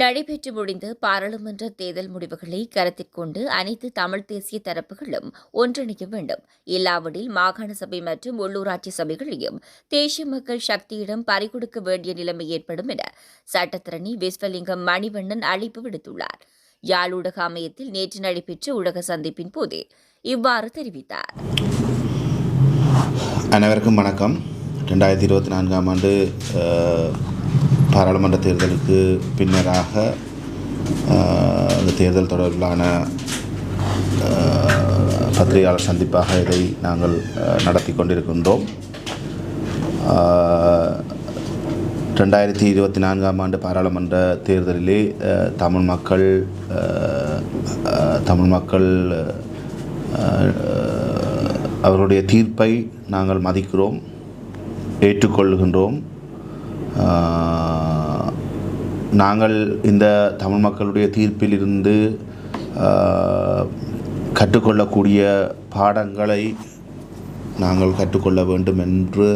நடைபெற்று முடிந்த பாராளுமன்ற தேர்தல் முடிவுகளை கருத்தில் கொண்டு அனைத்து தமிழ் தேசிய தரப்புகளும் ஒன்றிணைய வேண்டும். இல்லாவிடில் மாகாண சபை மற்றும் உள்ளூராட்சி சபைகளையும் தேசிய மக்கள் சக்தியிடம் பறிகொடுக்க வேண்டிய நிலைமை ஏற்படும் என சட்டத்திரணி விஸ்வலிங்கம் மணிவண்ணன் அழைப்பு விடுத்துள்ளார். யாழ் ஊடக அமையத்தில் நேற்று நடைபெற்ற ஊடக சந்திப்பின் போதே இவ்வாறு தெரிவித்தார். அனைவருக்கும் வணக்கம். ரெண்டாயிரத்தி இருபத்தி நான்காம் ஆண்டு பாராளுமன்ற தேர்தலுக்கு பின்னராக அந்த தேர்தல் தொடர்பிலான பத்திரிகையாளர் சந்திப்பாக இதை நாங்கள் நடத்தி கொண்டிருக்கின்றோம். ரெண்டாயிரத்தி இருபத்தி நான்காம் ஆண்டு பாராளுமன்ற தேர்தலிலே தமிழ் மக்கள் தமிழ் மக்கள் அவருடைய தீர்ப்பை நாங்கள் மதிக்கிறோம் ஏற்றுக்கொள்கின்றோம். நாங்கள் இந்த தமிழ் மக்களுடைய தீர்ப்பிலிருந்து கற்றுக்கொள்ளக்கூடிய பாடங்களை நாங்கள் கற்றுக்கொள்ள வேண்டும் என்று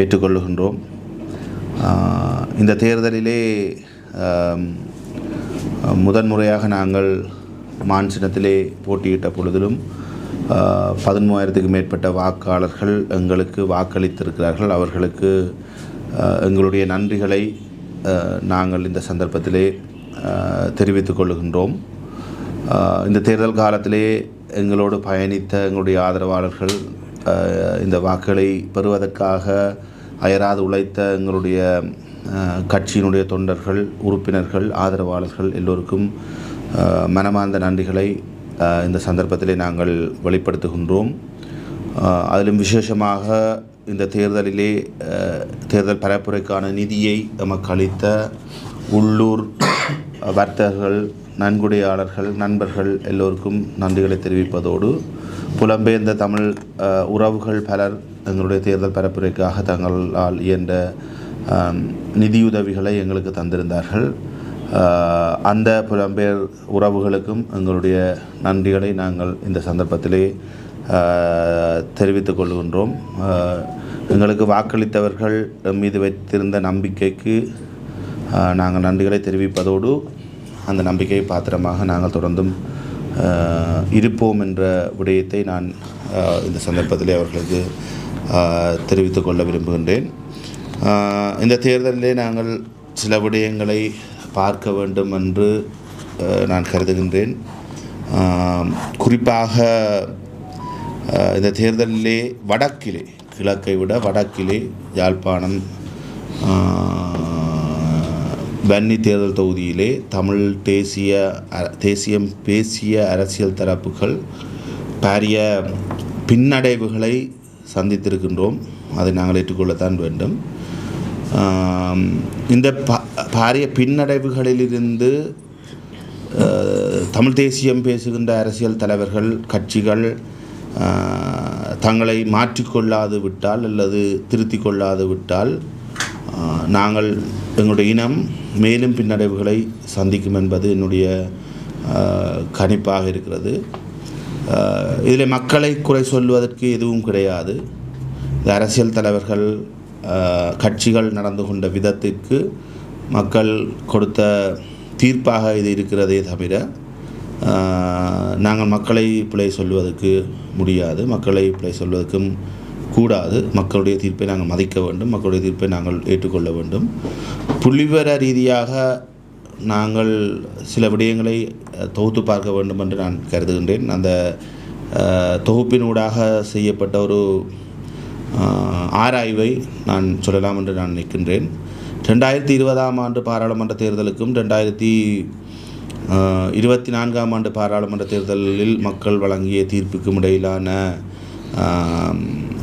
ஏற்றுக்கொள்ளுகின்றோம் இந்த தேர்தலிலே முதன்முறையாக நாங்கள் மான்சினத்திலே போட்டியிட்ட பொழுதிலும் பதிமூவாயிரத்துக்கு மேற்பட்ட வாக்காளர்கள் எங்களுக்கு வாக்களித்திருக்கிறார்கள். அவர்களுக்கு எங்களுடைய நன்றிகளை நாங்கள் இந்த சந்தர்ப்பத்திலே தெரிவித்துக் கொள்கின்றோம். இந்த தேர்தல் காலத்திலே எங்களோடு பயணித்த எங்களுடைய ஆதரவாளர்கள் இந்த வாக்குகளை பெறுவதற்காக அயராது உழைத்த எங்களுடைய கட்சியினுடைய தொண்டர்கள் உறுப்பினர்கள் ஆதரவாளர்கள் எல்லோருக்கும் மனமார்ந்த நன்றிகளை இந்த சந்தர்ப்பத்திலே நாங்கள் வெளிப்படுத்துகின்றோம். அதிலும் விசேஷமாக இந்த தேர்தலிலே தேர்தல் பரப்புரைக்கான நிதியை நமக்கு அளித்த உள்ளூர் வர்த்தகர்கள் நன்கொடையாளர்கள் நண்பர்கள் எல்லோருக்கும் நன்றிகளை தெரிவிப்பதோடு புலம்பெயர்ந்த தமிழ் உறவுகள் பலர் எங்களுடைய தேர்தல் பரப்புரைக்காக தங்களால் இயன்ற நிதியுதவிகளை எங்களுக்கு தந்திருந்தார்கள். அந்த புலம்பெயர் உறவுகளுக்கும் எங்களுடைய நன்றிகளை நாங்கள் இந்த சந்தர்ப்பத்திலே தெரிவித்துக் கொள்கின்றோம். எங்களுக்கு வாக்களித்தவர்கள் மீது வைத்திருந்த நம்பிக்கைக்கு நாங்கள் நன்றிகளை தெரிவிப்பதோடு அந்த நம்பிக்கையை பாத்திரமாக நாங்கள் தொடர்ந்தும் இருப்போம் என்ற விடயத்தை நான் இந்த சந்தர்ப்பத்திலே அவர்களுக்கு தெரிவித்து கொள்ள விரும்புகின்றேன். இந்த தேர்தலிலே நாங்கள் சில விடயங்களை பார்க்க வேண்டும் என்று நான் கருதுகின்றேன். குறிப்பாக இந்த தேர்தலிலே வடக்கிலே கிழக்கை விட வடக்கிலே யாழ்ப்பாணம் வன்னி தேர்தல் தொகுதியிலே தமிழ் தேசிய தேசியம் பேசிய அரசியல் தரப்புகள் பாரிய பின்னடைவுகளை சந்தித்திருக்கின்றோம். அதை நாங்கள் ஏற்றுக்கொள்ளத்தான் வேண்டும். இந்த பா- பாரிய பின்னடைவுகளிலிருந்து தமிழ் தேசியம் பேசுகின்ற அரசியல் தலைவர்கள் கட்சிகள் தங்களை மாற்றிக்கொள்ளாது விட்டால் அல்லது திருத்தி கொள்ளாது விட்டால் நாங்கள் எங்களுடைய இனம் மேலும் பின்னடைவுகளை சந்திக்கும் என்பது என்னுடைய கணிப்பாக இருக்கிறது. இதில் மக்களை குறை சொல்வதற்கு எதுவும் கிடையாது. இந்த அரசியல் தலைவர்கள் கட்சிகள் நடந்து கொண்ட விதத்திற்கு மக்கள் கொடுத்த தீர்ப்பாக இது இருக்கிறதே தவிர நாங்கள் மக்களை பிழை சொல்வதற்கு முடியாது. மக்களை பிழை சொல்வதற்கும் கூடாது. மக்களுடைய தீர்ப்பை நாங்கள் மதிக்க வேண்டும். மக்களுடைய தீர்ப்பை நாங்கள் ஏற்றுக்கொள்ள வேண்டும். புள்ளிவர ரீதியாக நாங்கள் சில விடயங்களை தொகுத்து பார்க்க வேண்டும் என்று நான் கருதுகின்றேன். அந்த தொகுப்பினூடாக செய்யப்பட்ட ஒரு ஆராய்வை நான் சொல்லலாம் என்று நான் நிற்கின்றேன் ரெண்டாயிரத்தி இருபதாம் ஆண்டு பாராளுமன்ற தேர்தலுக்கும் ரெண்டாயிரத்தி இருபத்தி நான்காம் ஆண்டு பாராளுமன்ற தேர்தலில் மக்கள் வழங்கிய தீர்ப்புக்கும் இடையிலான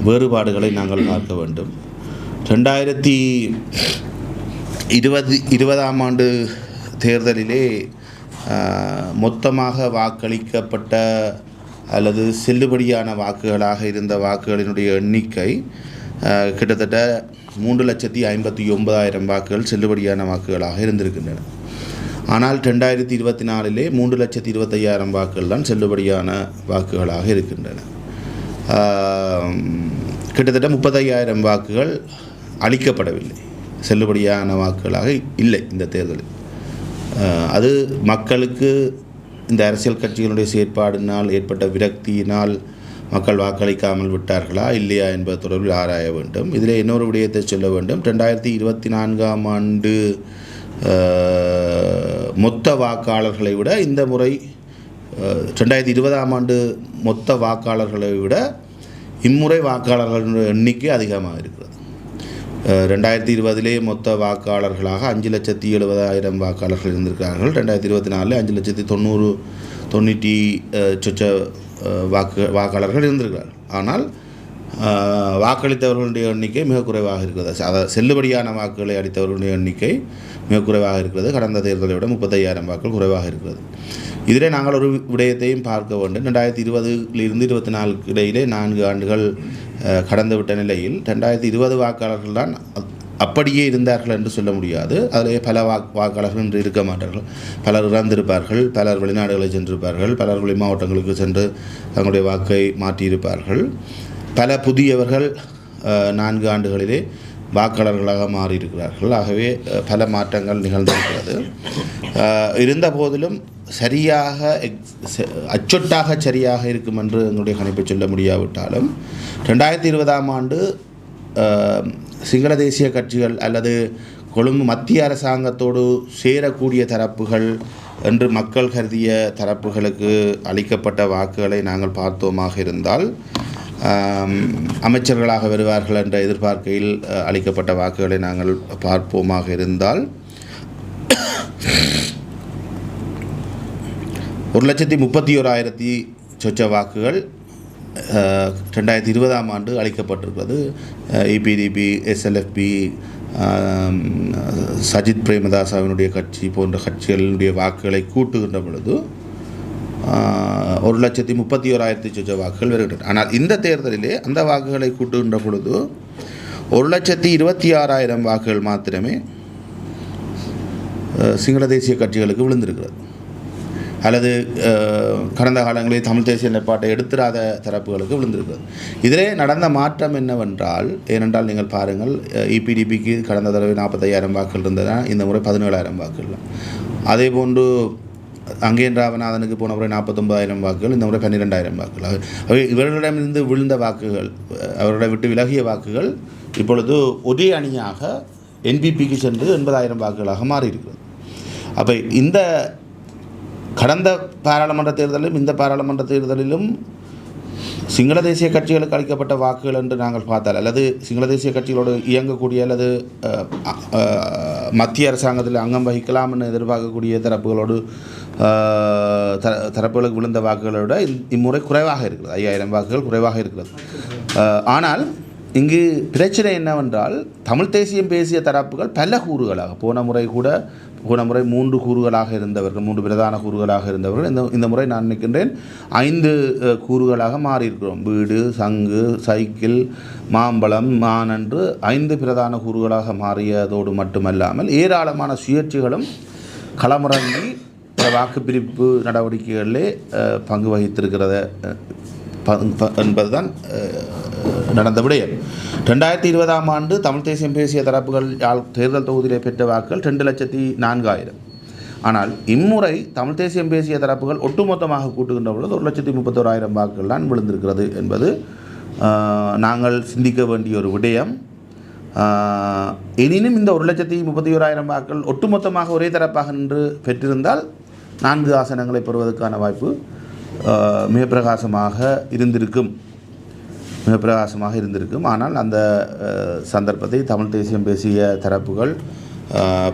வேறுபாடுகளை நாங்கள் பார்க்க வேண்டும். ரெண்டாயிரத்தி இருபது இருபதாம் ஆண்டு தேர்தலிலே மொத்தமாக வாக்களிக்கப்பட்ட அல்லது செல்லுபடியான வாக்குகளாக இருந்த வாக்குகளினுடைய எண்ணிக்கை கிட்டத்தட்ட மூன்று லட்சத்தி ஐம்பத்தி ஒன்பதாயிரம் வாக்குகள் செல்லுபடியான வாக்குகளாக இருந்திருக்கின்றன. ஆனால் ரெண்டாயிரத்தி இருபத்தி நாலிலே மூன்று லட்சத்தி இருபத்தையாயிரம் வாக்குகள் தான் செல்லுபடியான வாக்குகளாக இருக்கின்றன. கிட்டத்தட்ட முப்பத்தையாயிரம் வாக்குகள் அளிக்கப்படவில்லை. செல்லுபடியான வாக்குகளாக இல்லை இந்த தேர்தலில். அது மக்களுக்கு இந்த அரசியல் கட்சிகளுடைய செயற்பாடினால் ஏற்பட்ட விரக்தியினால் மக்கள் வாக்களிக்காமல் விட்டார்களா இல்லையா என்பது தொடர்பில் ஆராய வேண்டும். இதில் இன்னொரு விடயத்தை சொல்ல வேண்டும். ரெண்டாயிரத்தி இருபத்தி நான்காம் ஆண்டு மொத்த வாக்காளர்களை விட இந்த முறை ரெண்டாயிரத்தி இருபதாம் ஆண்டு மொத்த வாக்காளர்களை விட இம்முறை வாக்காளர்களின் எண்ணிக்கை அதிகமாக இருக்கிறது. ரெண்டாயிரத்தி இருபதிலே மொத்த வாக்காளர்களாக அஞ்சு லட்சத்தி எழுபதாயிரம் வாக்காளர்கள் இருந்திருக்கிறார்கள். ரெண்டாயிரத்தி இருபத்தி நாலில் அஞ்சு லட்சத்தி தொண்ணூறு தொண்ணூற்றி சொச்ச வாக்கு வாக்காளர்கள் இருந்திருக்கிறார்கள். ஆனால் வாக்களித்தவர்களுடைய எண்ணிக்கை மிக குறைவாக இருக்கிறது. அதாவது செல்லுபடியான வாக்குகளை அளித்தவர்களுடைய எண்ணிக்கை மிக குறைவாக இருக்கிறது. கடந்த தேர்தலை விட முப்பத்தையாயிரம் வாக்குகள் குறைவாக இருக்கிறது. இதிலே நாங்கள் ஒரு விடயத்தையும் பார்க்க வேண்டும். ரெண்டாயிரத்தி இருபதுலிருந்து இருபத்தி நாலுக்கு இடையிலே நான்கு ஆண்டுகள் கடந்துவிட்ட நிலையில் ரெண்டாயிரத்தி இருபது வாக்காளர்கள் தான் அப்- அப்படியே இருந்தார்கள் என்று சொல்ல முடியாது. அதிலே பல வாக் வாக்காளர்கள் இன்று இருக்க மாட்டார்கள். பலர் இறந்திருப்பார்கள். பலர் வெளிநாடுகளை சென்றிருப்பார்கள். பலர் வெளி மாவட்டங்களுக்கு சென்று தங்களுடைய வாக்கை மாற்றியிருப்பார்கள். பல புதியவர்கள் நான்கு ஆண்டுகளிலே வாக்காளர்களாக மாறியிருக்கிறார்கள். ஆகவே பல மாற்றங்கள் நிகழ்ந்திருக்கிறது. இருந்தபோதிலும் இருந்த போதிலும் சரியாக அச்சொட்டாக சரியாக இருக்கும் என்று எங்களுடைய கணிப்பை சொல்ல முடியாவிட்டாலும் ரெண்டாயிரத்தி இருபதாம் ஆண்டு சிங்கள தேசிய கட்சிகள் அல்லது கொழும்பு மத்திய அரசாங்கத்தோடு சேரக்கூடிய தரப்புகள் என்று மக்கள் கருதிய தரப்புகளுக்கு அளிக்கப்பட்ட வாக்குகளை நாங்கள் பார்த்தோமாக இருந்தால் அமைச்சர்களாக வருவார்கள் என்ற எதிர்பார்க்கையில் அளிக்கப்பட்ட வாக்குகளை நாங்கள் பார்ப்போமாக இருந்தால் ஒரு லட்சத்தி முப்பத்தி ஓராயிரத்தி சொச்ச வாக்குகள் ரெண்டாயிரத்தி இருபதாம் ஆண்டு அளிக்கப்பட்டிருக்கிறது இபிடிபி எஸ்எல்எஃப்பி சஜித் பிரேமதாசாவினுடைய கட்சி போன்ற கட்சிகளினுடைய வாக்குகளை கூட்டுகின்ற பொழுது ஒரு லட்சத்தி முப்பத்தி ஓராயிரத்தி சொச்ச வாக்குகள் வருகின்றன. ஆனால் இந்த தேர்தலிலே அந்த வாக்குகளை கூட்டுகின்ற பொழுது ஒரு லட்சத்தி இருபத்தி ஆறாயிரம் வாக்குகள் மாத்திரமே சிங்கள தேசிய கட்சிகளுக்கு விழுந்திருக்கிறது. அல்லது கடந்த காலங்களில் தமிழ் தேசிய நிலைப்பாட்டை எடுத்துராத தரப்புகளுக்கு விழுந்திருக்கிறது. இதிலே நடந்த மாற்றம் என்னவென்றால் ஏனென்றால் நீங்கள் பாருங்கள் இபிடிபிக்கு கடந்த தடவை நாற்பத்தையாயிரம் வாக்குகள் இருந்ததுனா இந்த முறை பதினேழாயிரம் வாக்குகள். அதே போன்று அங்கேன் ராமநாதனுக்கு போன முறை நாற்பத்தொம்பதாயிரம் வாக்குகள் இந்த முறை பன்னிரெண்டாயிரம் வாக்குகள். அவை இவர்களிடமிருந்து விழுந்த வாக்குகள் அவர்களை விட்டு விலகிய வாக்குகள் இப்பொழுது ஒரே அணியாக என்பிபிக்கு சென்று எண்பதாயிரம் வாக்குகளாக மாறியிருக்கிறது. அப்போ இந்த கடந்த பாராளுமன்ற தேர்தலிலும் இந்த பாராளுமன்ற தேர்தலிலும் சிங்கள தேசிய கட்சிகளுக்கு அளிக்கப்பட்ட வாக்குகள் என்று நாங்கள் பார்த்தால் அல்லது சிங்கள தேசிய கட்சிகளோடு இயங்கக்கூடிய அல்லது மத்திய அரசாங்கத்தில் அங்கம் வகிக்கலாம் என்று எதிர்பார்க்கக்கூடிய தரப்புகளோடு த தரப்புகளுக்கு விழுந்த வாக்குகளை விட இம்முறை குறைவாக இருக்கிறது. ஐயாயிரம் வாக்குகள் குறைவாக இருக்கிறது. ஆனால் இங்கு பிரச்சனை என்னவென்றால் தமிழ் தேசியம் பேசிய தரப்புகள் பல கூறுகளாக போன முறை கூட போன முறை மூன்று கூறுகளாக இருந்தவர்கள் மூன்று பிரதான கூறுகளாக இருந்தவர்கள் இந்த இந்த முறை நான் நினைக்கின்றேன் ஐந்து கூறுகளாக மாறியிருக்கிறோம். வீடு சங்கு சைக்கிள் மாம்பழம் மான் என்று ஐந்து பிரதான கூறுகளாக மாறியதோடு மட்டுமல்லாமல் ஏராளமான சுயேட்சைகளும் களமிறங்கி இந்த வாக்குப்பிரிப்பு நடவடிக்கைகளிலே பங்கு வகித்திருக்கிறத அஹ், ப- என்பதுதான் நடந்த விடயம். ரெண்டாயிரத்தி இருபதாம் ஆண்டு தமிழ் தேசியம் பேசிய தரப்புகள் யாழ் தேர்தல் தொகுதியிலே பெற்ற வாக்குகள் ரெண்டு லட்சத்தி நான்காயிரம். ஆனால் இம்முறை தமிழ் தேசியம் பேசிய தரப்புகள் ஒட்டுமொத்தமாக கூட்டுகின்ற பொழுது ஒரு லட்சத்தி முப்பத்தோராயிரம் வாக்குகள் தான் விழுந்திருக்கிறது என்பது நாங்கள் சிந்திக்க வேண்டிய ஒரு விடயம். எனினும் இந்த ஒரு லட்சத்தி முப்பத்தி ஓராயிரம் வாக்கள் ஒட்டுமொத்தமாக ஒரே தரப்பாக நின்று பெற்றிருந்தால் நான்கு ஆசனங்களை பெறுவதற்கான வாய்ப்பு மிக பிரகாசமாக இருந்திருக்கும். மிக பிரகாசமாக இருந்திருக்கும். ஆனால் அந்த சந்தர்ப்பத்தை தமிழ் தேசியம் பேசிய தரப்புகள்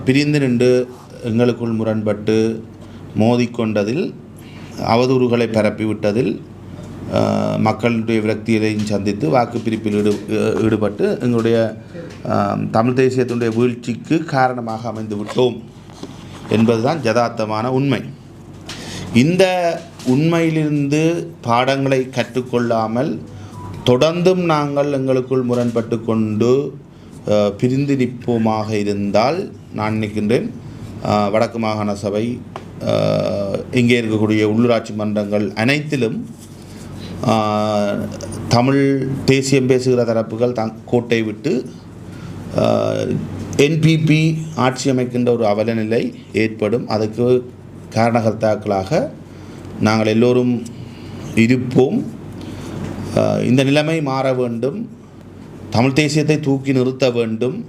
பிரிந்து நின்று எங்களுக்குள் முரண்பட்டு மோதிக்கொண்டதில் அவதூறுகளை பரப்பிவிட்டதில் மக்களுடைய விரக்தியையும் சந்தித்து வாக்குப்பிரிப்பில் ஈடு ஈடுபட்டு எங்களுடைய தமிழ் தேசியத்தினுடைய வீழ்ச்சிக்கு காரணமாக அமைந்து விட்டோம் என்பதுதான் யதார்த்தமான உண்மை. இந்த உண்மையிலிருந்து பாடங்களை கற்றுக்கொள்ளாமல் தொடர்ந்தும் நாங்கள் எங்களுக்குள் முரண்பட்டு கொண்டு பிரிந்து நிற்போமாக இருந்தால் நான் நினைக்கின்றேன் வடக்கு மாகாண சபை இங்கே இருக்கக்கூடிய உள்ளூராட்சி மன்றங்கள் அனைத்திலும் தமிழ் தேசியம் பேசுகிற தரப்புகள் தங் கோட்டை விட்டு என்பிபி ஆட்சி அமைக்கின்ற ஒரு அவலநிலை ஏற்படும். அதுக்கு காரணகர்த்தாக்களாக நாங்கள் எல்லோரும் இருப்போம். இந்த நிலைமை மாற வேண்டும். தமிழ் தேசியத்தை தூக்கி நிறுத்த வேண்டும்.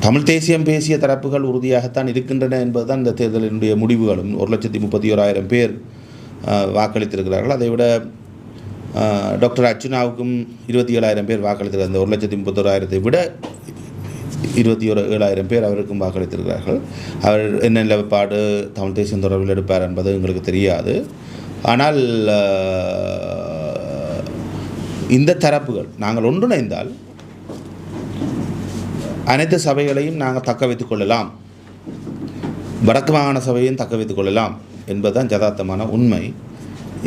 தமிழ் தேசியம் பேசிய தரப்புகள் உறுதியாகத்தான் இருக்கின்றன என்பதுதான் இந்த தேர்தலினுடைய முடிவுகளும். ஒரு லட்சத்தி முப்பத்தி ஓராயிரம் பேர் வாக்களித்திருக்கிறார்கள். அதை விட டாக்டர் அர்ச்சுனாவுக்கும் இருபத்தி ஏழாயிரம் பேர் வாக்களித்திருக்கிறார் அந்த ஒரு லட்சத்தி முப்பத்தோராயிரத்தை விட இருபத்தி ஒரு ஏழாயிரம் பேர் அவருக்கும் வாக்களித்திருக்கிறார்கள். அவர் என்ன நிலப்பாடு தமிழ் தேசியம் தொடர்பில் எடுப்பார் என்பது எங்களுக்கு தெரியாது. ஆனால் இந்த தரப்புகள் நாங்கள் ஒன்றிணைந்தால் அனைத்து சபைகளையும் நாங்கள் தக்க வைத்துக் கொள்ளலாம். வடக்கு மாகாண சபையும் தக்க வைத்துக் கொள்ளலாம் என்பதுதான் யதார்த்தமான உண்மை.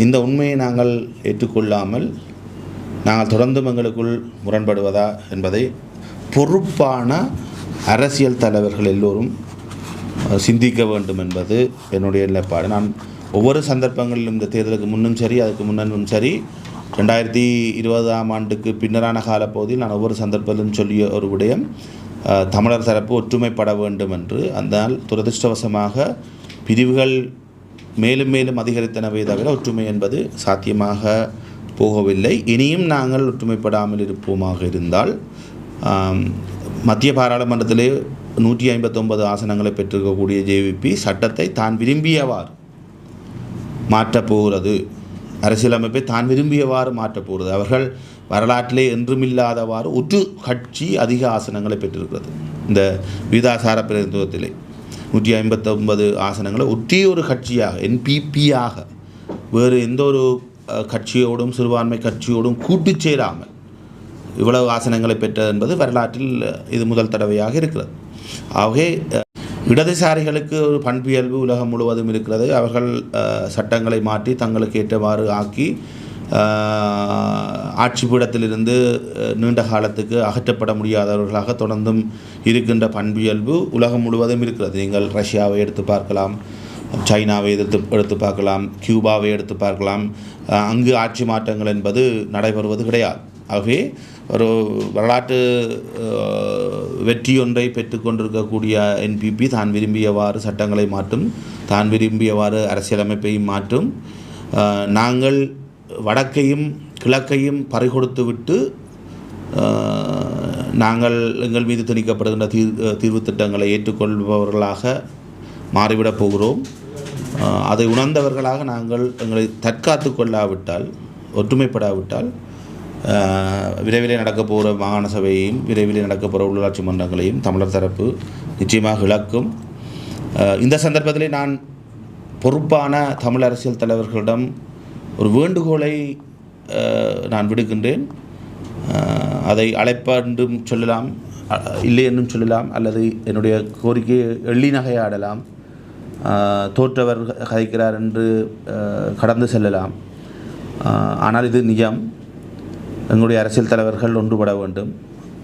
இந்த உண்மையை நாங்கள் ஏற்றுக்கொள்ளாமல் நாங்கள் தொடர்ந்தும் எங்களுக்குள் முரண்படுவதா என்பதை பொறுப்பான அரசியல் தலைவர்கள் எல்லோரும் சிந்திக்க வேண்டும் என்பது என்னுடைய நிலைப்பாடு. நான் ஒவ்வொரு சந்தர்ப்பங்களிலும் இந்த தேர்தலுக்கு முன்னும் சரி அதுக்கு முன்னும் சரி ரெண்டாயிரத்தி இருபதாம் ஆண்டுக்கு பின்னரான காலப்பகுதியில் நான் ஒவ்வொரு சந்தர்ப்பத்திலும் சொல்லிய ஒரு விடயம் தமிழர் தரப்பு ஒற்றுமைப்பட வேண்டும் என்று. அதனால் துரதிருஷ்டவசமாக பிரிவுகள் மேலும் மேலும் அதிகரித்தனவே தவிர ஒற்றுமை என்பது சாத்தியமாக போகவில்லை. இனியும் நாங்கள் ஒற்றுமைப்படாமல் இருப்போமாக இருந்தால் மத்திய பாராளுமன்றத்திலே நூற்றி ஐம்பத்தொன்பது ஆசனங்களை பெற்றிருக்கக்கூடிய ஜேவிபி சட்டத்தை தான் விரும்பியவாறு மாற்றப் போகிறது. அரசியலமைப்பை தான் விரும்பியவாறு மாற்றப்போகிறது அவர்கள் வரலாற்றிலே என்றுமில்லாதவாறு ஒற்று கட்சி அதிக ஆசனங்களை பெற்றிருக்கிறது. இந்த விதாசார பிரதிநிதித்துவத்திலே. நூற்றி ஐம்பத்தொன்பது ஆசனங்களை ஒற்றே ஒரு கட்சியாக என்பிபியாக வேறு எந்த ஒரு கட்சியோடும் சிறுபான்மை கட்சியோடும் கூட்டு சேராமல் இவ்வளவு ஆசனங்களை பெற்றது என்பது வரலாற்றில் இது முதல் தடவையாக இருக்கிறது. ஆகவே இடதுசாரிகளுக்கு ஒரு பண்பியல்பு உலகம் முழுவதும் இருக்கிறது. அவர்கள் சட்டங்களை மாற்றி தங்களுக்கு ஏற்றவாறு ஆக்கி ஆட்சி பீடத்திலிருந்து நீண்ட காலத்துக்கு அகற்றப்பட முடியாதவர்களாக தொடர்ந்தும் இருக்கின்ற பண்பியல்பு உலகம் முழுவதும் இருக்கிறது. நீங்கள் ரஷ்யாவை எடுத்து பார்க்கலாம் சைனாவை எதிர்த்து எடுத்து பார்க்கலாம் கியூபாவை எடுத்து பார்க்கலாம். அங்கு ஆட்சி மாற்றங்கள் என்பது நடைபெறுவது கிடையாது. ஆகவே ஒரு வரலாற்று வெற்றியொன்றை வெற்றி ஒன்றை பெற்றுக்கொண்டிருக்கக்கூடிய என்பிபி தான் விரும்பியவாறு சட்டங்களை மாற்றும் தான் விரும்பியவாறு அரசியலமைப்பையும் மாற்றும். நாங்கள் வடக்கையும் கிழக்கையும் பறிகொடுத்து விட்டு நாங்கள் எங்கள் மீது திணிக்கப்படுகின்ற தீர் தீர்வு திட்டங்களை ஏற்றுக்கொள்பவர்களாக மாறிவிடப் போகிறோம். அதை உணர்ந்தவர்களாக நாங்கள் எங்களை தற்காத்து கொள்ளாவிட்டால் ஒற்றுமைப்படாவிட்டால் விரைவில் விரைவிலே நடக்கப் போகிற மாகாண சபையையும் விரைவிலே நடக்கப் போகிற உள்ளாட்சி மன்றங்களையும் தமிழர் தரப்பு நிச்சயமாக இழக்கும். இந்த சந்தர்ப்பத்திலே நான் பொறுப்பான தமிழ் அரசியல் தலைவர்களிடம் ஒரு வேண்டுகோளை நான் விடுகின்றேன் அதை அதை அழைப்பென்றும் சொல்லலாம் இல்லை என்றும் சொல்லலாம் அல்லது என்னுடைய கோரிக்கையை எள்ளி நகையாடலாம். தோற்றவர் கதைக்கிறார் என்று கடந்து செல்லலாம். ஆனால் இது நிஜம். எங்களுடைய அரசியல் தலைவர்கள் ஒன்றுபட வேண்டும்.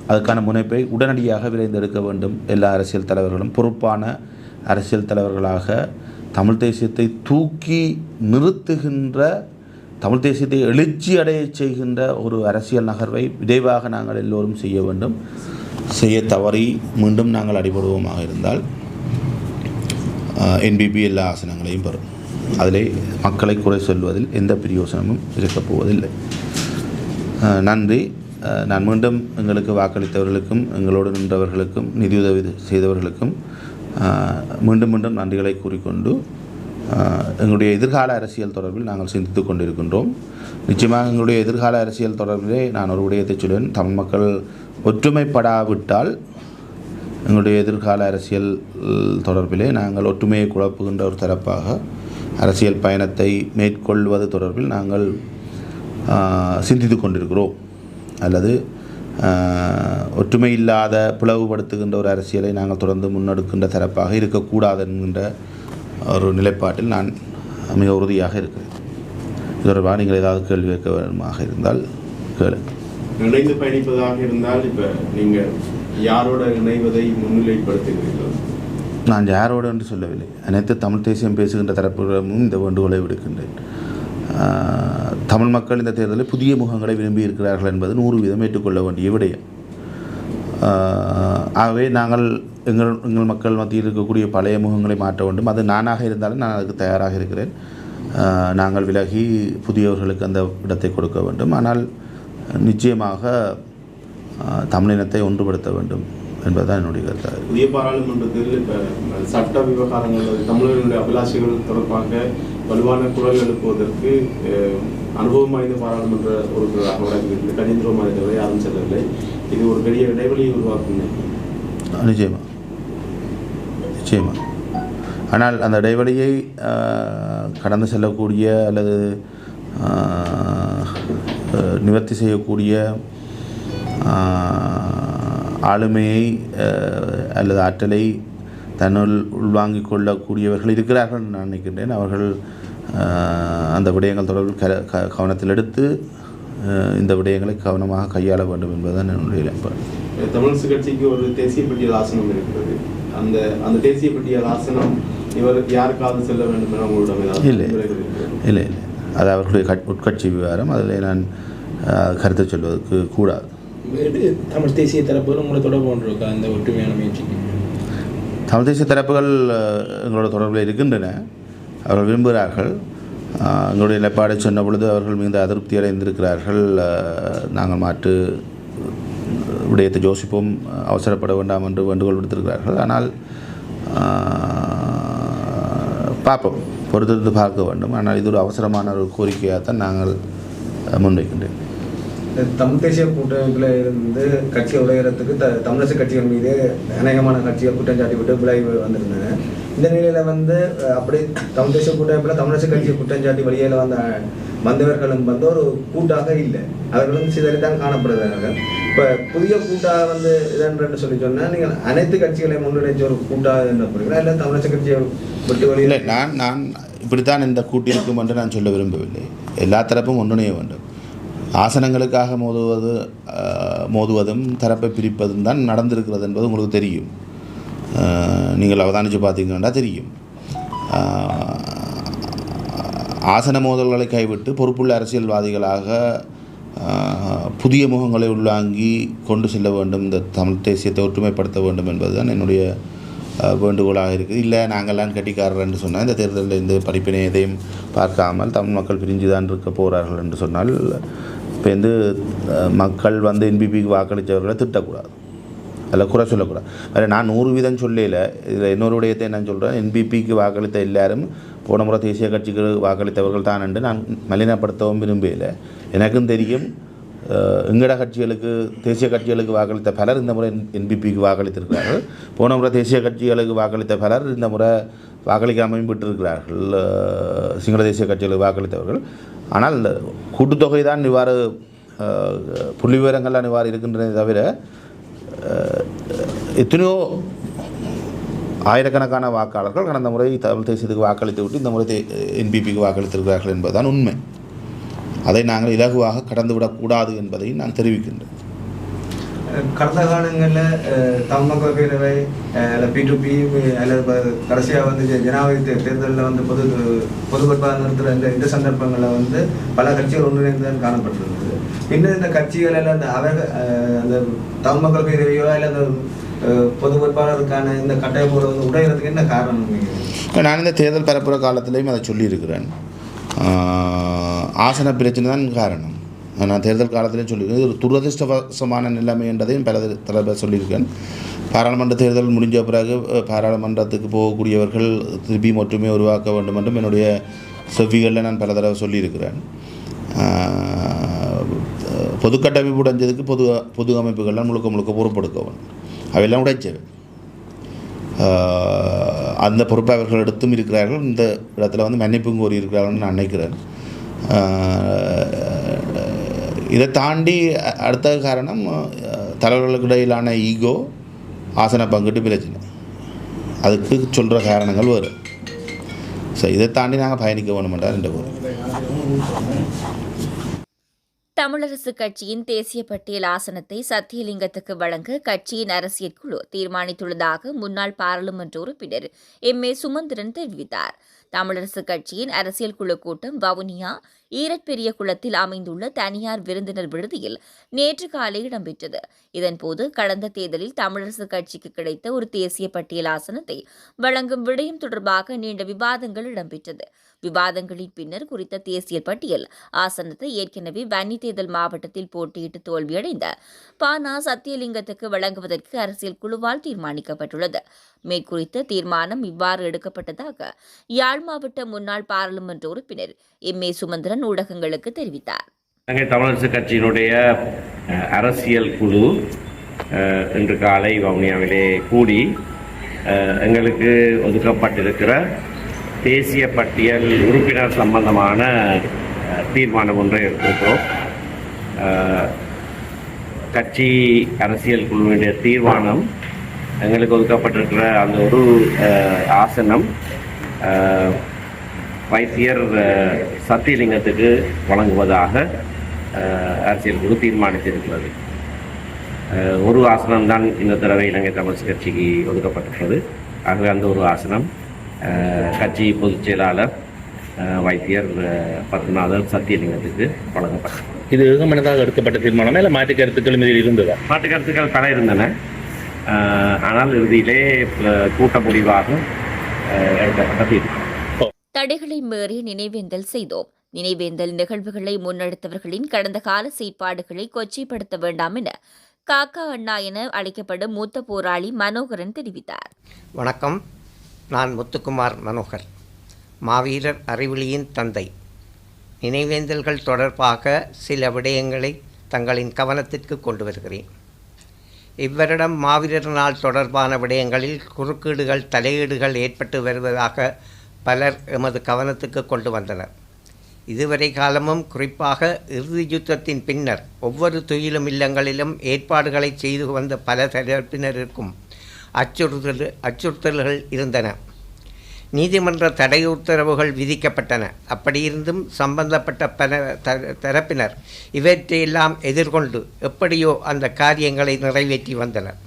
அதுக்கான முனைப்பை உடனடியாக விரைந்து எடுக்க வேண்டும். எல்லா அரசியல் தலைவர்களும் பொறுப்பான அரசியல் தலைவர்களாக தமிழ் தேசியத்தை தூக்கி நிறுத்துகின்ற தமிழ் தேசியத்தை எழுச்சி அடைய செய்கின்ற ஒரு அரசியல் நகர்வை விரைவாக நாங்கள் எல்லோரும் செய்ய வேண்டும். செய்ய தவறி மீண்டும் நாங்கள் அடிபடுவோமாக இருந்தால் என்பிபி எல்லா ஆசனங்களையும் பெறும். அதிலே மக்களை குறை சொல்வதில் எந்த பிரயோசனமும் இருக்கப் போவதில்லை. நன்றி. நான் மீண்டும் எங்களுக்கு வாக்களித்தவர்களுக்கும் எங்களோடு நின்றவர்களுக்கும் நிதியுதவி செய்தவர்களுக்கும் மீண்டும் மீண்டும் நன்றிகளை கூறிக்கொண்டு எங்களுடைய எதிர்கால அரசியல் தொடர்பில் நாங்கள் சிந்தித்து கொண்டிருக்கின்றோம். நிச்சயமாக எங்களுடைய எதிர்கால அரசியல் தொடர்பிலே நான் ஒரு விடயத்தை சொல்வேன் தமிழ் மக்கள் ஒற்றுமைப்படாவிட்டால் எங்களுடைய எதிர்கால அரசியல் தொடர்பிலே நாங்கள் ஒற்றுமையை குழப்புகின்ற ஒரு தரப்பாக அரசியல் பயணத்தை மேற்கொள்வது தொடர்பில் நாங்கள் சிந்தித்து கொண்டிருக்கிறோம். அல்லது ஒற்றுமை இல்லாத பிளவுபடுத்துகின்ற ஒரு அரசியலை நாங்கள் தொடர்ந்து முன்னெடுக்கின்ற தரப்பாக இருக்கக்கூடாது என்கின்ற ஒரு நிலைப்பாட்டில் நான் மிக உறுதியாக இருக்கிறேன். இது தொடர்பாக நீங்கள் ஏதாவது கேள்வி கேட்க வேண்டுமாக இருந்தால் கேளுங்கள் இணைந்து பயணிப்பதாக இருந்தால் இப்ப நீங்க யாரோட இணைவதை முன்னிலைப்படுத்துகிறீர்கள்? நான் யாரோடு என்று சொல்லவில்லை. அனைத்து தமிழ் தேசியம் பேசுகின்ற தரப்புகளும் இந்த வேண்டுகோளை விடுக்கின்றேன். தமிழ் மக்கள் இந்த தேர்தலில் புதிய முகங்களை விரும்பி இருக்கிறார்கள் என்பது நூறு வீதம் ஏற்றுக்கொள்ள வேண்டிய விடயம். ஆகவே நாங்கள் எங்கள் எங்கள் மக்கள் மத்தியில் இருக்கக்கூடிய பழைய முகங்களை மாற்ற வேண்டும். அது நானாக இருந்தாலும் நான் அதுக்கு தயாராக இருக்கிறேன். நாங்கள் விலகி புதியவர்களுக்கு அந்த இடத்தை கொடுக்க வேண்டும். ஆனால் நிச்சயமாக தமிழினத்தை ஒன்றுபடுத்த வேண்டும் என்பதுதான் என்னுடைய கருத்தாக புதிய பாராளுமன்றத்தில் இப்ப சட்ட விவகாரங்கள் தமிழர்களுடைய அபிலாஷைகள் தொடர்பாக வலுவான குரல் எழுப்புவதற்கு அனுபவம் வாய்ந்த பாராளுமன்ற உறுப்பினராக வழங்குகிறது கஜேந்திர மாநிலங்களை யாரும் செல்லவில்லை. இது ஒரு பெரிய இடைவெளியை உருவாக்கும் நிச்சயமா. நிச்சயமாக ஆனால் அந்த இடைவெளியை கடந்து செல்லக்கூடிய அல்லது நிவர்த்தி செய்யக்கூடிய ஆளுமையை அல்லது ஆற்றலை தன்னுள் உள்வாங்கிக் கொள்ளக்கூடியவர்கள் இருக்கிறார்கள் நான் நினைக்கின்றேன். அவர்கள் அந்த விடயங்கள் தொடர்பில் க க- கவனத்தில் எடுத்து இந்த விடயங்களை கவனமாக கையாள வேண்டும் என்பதுதான் என்னுடைய நிலைப்பாடு. கட்சிக்கு ஒரு தேசிய பட்டியல் ஆசனம் இருக்கிறது. அந்த அந்த தேசிய பட்டியல் ஆசனம் இவர் யாருக்காவது செல்ல வேண்டும் என உங்களிடம் இல்லை. இல்லை. இல்லை அது அவர்களுடைய கட் உட்கட்சி விவகாரம். அதில் நான் கருத்து சொல்வதற்கு கூடாது. தமிழ் தேசிய தரப்புகள் உங்களை தொடர்பு கொண்டிருக்கா அந்த ஒற்றுமையான முயற்சிக்கு? தமிழ் தேசிய தரப்புகள் எங்களோட தொடர்பில் இருக்கின்றன. அவர்கள் விரும்புகிறார்கள். எங்களுடைய நிலைப்பாடை சொன்ன பொழுது அவர்கள் மிகுந்த அதிருப்தி அடைந்திருக்கிறார்கள். நாங்கள் மாற்று விடயத்தை ஜோசிப்பும் அவசரப்பட வேண்டாம் என்று வேண்டுகோள் விடுத்திருக்கிறார்கள். ஆனால் பார்ப்போம். பொறுத்திருந்து பார்க்க வேண்டும். ஆனால் இது ஒரு அவசரமான ஒரு கோரிக்கையாகத்தான் நாங்கள் முன்வைக்கின்றேன் தமிழ் தேசிய கூட்டமைப்பில் இருந்து கட்சி உடையறதுக்கு த தமிழரசு கட்சிகள் மீது அநேகமான கட்சிகள் குற்றம் சாட்டிவிட்டு விட்டு விலகி வந்திருந்தன இந்த நிலையில் வந்து அப்படி தமிழ் தேசிய கூட்டமைப்பில் தமிழரசு கட்சியை குற்றம் சாட்டி வெளியில் வந்த வந்தவர்களும் வந்து ஒரு கூட்டாக இல்லை. அவர்களும் சிதறித்தான் காணப்படுகிறார்கள். இப்போ புதிய கூட்டாக வந்து இதன்று சொல்லி சொன்னால் நீங்கள் அனைத்து கட்சிகளையும் முன்னிலைச்சு ஒரு கூட்டாக என்ன பண்ணுறீங்களா இல்லை தமிழரசு கட்சியை விட்டு வழியில் வெளியில் நான் நான் இப்படித்தான் இந்த கூட்டிருக்கும் என்று நான் சொல்ல விரும்பவில்லை. எல்லா தரப்பும் ஒன்றுணைய வேண்டும். ஆசனங்களுக்காக மோதுவது மோதுவதும் தரப்பை பிரிப்பதும் தான் நடந்திருக்கிறது என்பது உங்களுக்கு தெரியும். நீங்கள் அவதானித்து பார்த்தீங்கன்னா தெரியும். ஆசன மோதல்களை கைவிட்டு பொறுப்புள்ள அரசியல்வாதிகளாக புதிய முகங்களை உள்வாங்கி கொண்டு செல்ல வேண்டும் இந்த தமிழ் தேசியத்தை ஒற்றுமைப்படுத்த வேண்டும் என்பதுதான் என்னுடைய வேண்டுகோளாக இருக்குது. இல்லை நாங்கள்லாம் கட்டிக்காரர் என்று சொன்னால் இந்த தேர்தலில் இந்த படிப்பினை எதையும் பார்க்காமல் தமிழ் மக்கள் பிரிஞ்சு தான் இருக்க போகிறார்கள் என்று சொன்னால் இப்போ வந்து மக்கள் வந்து என்பிபிக்கு வாக்களித்தவர்களை திட்டக்கூடாது. அதில் குறை சொல்லக்கூடாது. அதில் நான் நூறு வீதம் சொல்லல இதில் இன்னொரு விடயத்தை நான் சொல்கிறேன் என்பிபிக்கு வாக்களித்த எல்லாரும் போன முறை தேசிய கட்சிக்கு வாக்களித்தவர்கள் தான் என்று நான் மலினப்படுத்தவும் விரும்பலை எனக்கும் தெரியும் எங்கட கட்சிகளுக்கு தேசிய கட்சிகளுக்கு வாக்களித்த பலர் இந்த முறை என்பிபிக்கு வாக்களித்திருக்கிறார்கள். போன முறை தேசிய கட்சிகளுக்கு வாக்களித்த பலர் இந்த முறை வாக்களிக்காமையும் விட்டிருக்கிறார்கள். சிங்கள தேசிய கட்சிகளுக்கு வாக்களித்தவர்கள். ஆனால் இந்த கூட்டுத்தொகை தான் இவ்வாறு புள்ளி விவரங்கள்லாம் இவ்வாறு இருக்கின்றதே தவிர எத்தனையோ ஆயிரக்கணக்கான வாக்காளர்கள் கடந்த முறை தமிழ் தேசியத்துக்கு வாக்களித்து விட்டு இந்த முறை என்பிபிக்கு வாக்களித்திருக்கிறார்கள் என்பதுதான் உண்மை. அதை நாங்கள் இலகுவாக கடந்துவிடக்கூடாது என்பதை நான் தெரிவிக்கின்றேன். கடந்த காலங்களில் தமிழ் பேரவை இல்லை பிடிபி அல்லது கடைசியாக வந்து ஜனாதிபதி தேர்தலில் வந்து பொது பொது வேட்பாளர் இந்த இந்த சந்தர்ப்பங்களில் வந்து பல கட்சிகள் ஒன்றிணைந்து காணப்பட்டிருந்தது. பின்னர் இந்த கட்சிகள் எல்லாம் அந்த அவர்கள் அந்த தமிழ் பேரவையோ இல்லை அந்த பொது வேட்பாளருக்கான இந்த கட்டமைப்புகளை வந்து உடையிறதுக்கு என்ன காரணம் இப்போ நான் இந்த தேர்தல் பரப்புற காலத்திலையும் அதை சொல்லியிருக்கிறேன். ஆசன பிரச்சனை தான் காரணம். நான் தேர்தல் காலத்திலையும் சொல்லியிருக்கேன். இது ஒரு துரதிருஷ்டவசமான நிலைமை என்றதையும் பல தடவை சொல்லியிருக்கேன். பாராளுமன்ற தேர்தல் முடிஞ்ச பிறகு பாராளுமன்றத்துக்கு போகக்கூடியவர்கள் திருப்பி மட்டுமே உருவாக்க வேண்டும் என்றும் என்னுடைய செவ்விகளில் நான் பல தடவை சொல்லியிருக்கிறேன். பொது பொதுக்கட்டமைப்பு உடைஞ்சதுக்கு பொது பொது அமைப்புகள்லாம் முழுக்க முழுக்க பொறுப்பெடுக்கவும் அவையெல்லாம் உடைச்சவை அந்த பொறுப்பை அவர்கள் எடுத்தும் இருக்கிறார்கள். இந்த இடத்துல வந்து மன்னிப்பும் கோரி இருக்கிறார்கள்னு நான் நினைக்கிறேன். இதை தாண்டி அடுத்த காரணம் தலைவர்களுக்கு இடையிலான ஈகோ ஆசன பங்கிட்டு பிரச்சனை. அதுக்கு சொல்கிற காரணங்கள் வரும் ஸோ இதை தாண்டி நாங்கள் பயணிக்க வேணுமென்றால் ரெண்டு பேரும் தமிழரசு கட்சியின் தேசிய பட்டியல் ஆசனத்தை சத்தியலிங்கத்துக்கு வழங்க கட்சியின் அரசியல் குழு தீர்மானித்துள்ளதாக முன்னாள் பாராளுமன்ற உறுப்பினர் எம் ஏ சுமந்திரன் தெரிவித்தார். தமிழரசுக் கட்சியின் அரசியல் குழு கூட்டம் வவுனியா ஈரட்பெரிய குளத்தில் அமைந்துள்ள தனியார் விருந்தினர் விடுதியில் நேற்று காலை இடம்பெற்றது. இதன்போது கடந்த தேர்தலில் தமிழரசுக் கட்சிக்கு கிடைத்த ஒரு தேசிய பட்டியல் ஆசனத்தை வழங்கும் விடயம் தொடர்பாக நீண்ட விவாதங்கள் இடம்பெற்றது. விவாதங்களின் பின்னர் குறித்த தேசிய பட்டியல். ஆசனத்தை ஏற்கனவே வன்னி தேர்தல் மாவட்டத்தில் போட்டியிட்டு தோல்வியடைந்த பானா சத்தியலிங்கத்துக்கு வழங்குவதற்கு அரசியல் குழுவால் தீர்மானிக்கப்பட்டுள்ளது. மேற்குறித்த தீர்மானம் இவ்வாறு எடுக்கப்பட்டதாக யாழ் மாவட்ட முன்னாள் பாராளுமன்ற உறுப்பினர் எம். ஏ. சுமந்திரன் ஊடகங்களுக்கு தெரிவித்தார். இலங்கை தமிழரசு கட்சியினுடைய அரசியல் குழு இன்று காலை வவுனியாவிலே கூடி எங்களுக்கு ஒதுக்கப்பட்டிருக்கிற தேசிய பட்டியல் உறுப்பினர் சம்பந்தமான தீர்மானம் ஒன்றை எடுத்திருக்கிறோம். கட்சி அரசியல் குழுவினுடைய தீர்மானம் எங்களுக்கு ஒதுக்கப்பட்டிருக்கிற அந்த ஒரு ஆசனம் வைத்தியர் சத்தியலிங்கத்துக்கு வழங்குவதாக அரசியல் குழு தீர்மானித்திருக்கிறது. ஒரு ஆசனம் தான் இந்த தடவை இலங்கை தமிழ் கட்சிக்கு ஒதுக்கப்பட்டிருக்கிறது. ஆகவே அந்த ஒரு ஆசனம் கட்சி பொதுச் செயலாளர் வைத்தியர் பத்மநாதன் சத்தியலிங்கத்துக்கு வழங்கப்பட்டது. இது ஏகமனதாக எடுக்கப்பட்ட தீர்மானமா இல்லை மாற்று கருத்துக்களும் இதில் இருந்ததா? மாற்று கருத்துக்கள் பல இருந்தன. ஆனால் இறுதியிலே கூட்ட முடிவாக எடுக்கப்பட்ட தீர்மானம். தடைகளை மீறி நினைவேந்தல் செய்தோம். நினைவேந்தல் நிகழ்வுகளை முன்னெடுத்தவர்களின் கடந்த கால செயற்பாடுகளை கொச்சைப்படுத்த வேண்டாம் என காக்கா அண்ணா என அழைக்கப்படும் மூத்த போராளி மனோகரன் தெரிவித்தார். வணக்கம். நான் முத்துக்குமார் மனோகர் மாவீரர் அறிவிலியின் தந்தை. நினைவேந்தல்கள் தொடர்பாக சில விடயங்களை தங்களின் கவனத்திற்கு கொண்டு வருகிறேன். இவ்வரிடம் மாவீரர் நாள் தொடர்பான விடயங்களில் குறுக்கீடுகள் தலையீடுகள் ஏற்பட்டு வருவதாக பலர் எமது கவனத்துக்கு கொண்டு வந்தனர். இதுவரை காலமும் குறிப்பாக இறுதி யுத்தத்தின் பின்னர் ஒவ்வொரு துயிலும் இல்லங்களிலும் ஏற்பாடுகளை செய்து வந்த பல தரப்பினருக்கும் அச்சுறுத்தல் அச்சுறுத்தல்கள் இருந்தன. நீதிமன்ற தடை உத்தரவுகள் விதிக்கப்பட்டன. அப்படியிருந்தும் சம்பந்தப்பட்ட பல த- தரப்பினர் இவற்றையெல்லாம் எதிர்கொண்டு எப்படியோ அந்த காரியங்களை நிறைவேற்றி வந்தனர்.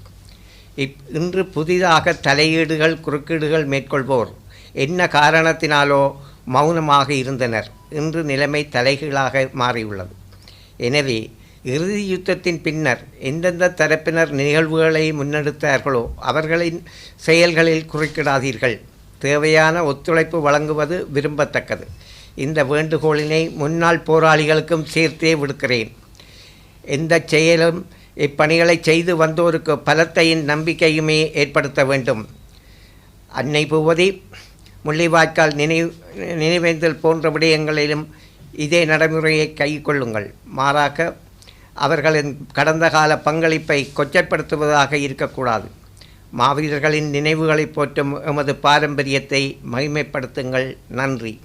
இப் இன்று புதிதாக தலையீடுகள் குறுக்கீடுகள் மேற்கொள்வோர் என்ன காரணத்தினாலோ மௌனமாக இருந்தனர். இன்று நிலைமை தலைகீழாக மாறியுள்ளது. எனவே இறுதி யுத்தத்தின் பின்னர் எந்தெந்த தரப்பினர் நிகழ்வுகளை முன்னெடுத்தார்களோ அவர்களின் செயல்களில் குறுக்கிடாதீர்கள். தேவையான ஒத்துழைப்பு வழங்குவது விரும்பத்தக்கது. இந்த வேண்டுகோளினை முன்னாள் போராளிகளுக்கும் சேர்த்தே விடுக்கிறேன். எந்த செயலும் இப்பணிகளை செய்து வந்தோருக்கு பலத்தையும் நம்பிக்கையுமே ஏற்படுத்த வேண்டும். அன்னை பூவதி முள்ளிவாய்க்கால் நினைவு நினைவேந்தல் போன்ற விடயங்களிலும் இதே நடைமுறையை கைக்கொள்ளுங்கள். மாறாக அவர்களின் கடந்த கால பங்களிப்பை கொச்சைப்படுத்துவதாக இருக்கக்கூடாது. மாவீரர்களின் நினைவுகளை போற்றும் எமது பாரம்பரியத்தை மகிமைப்படுத்துங்கள். நன்றி.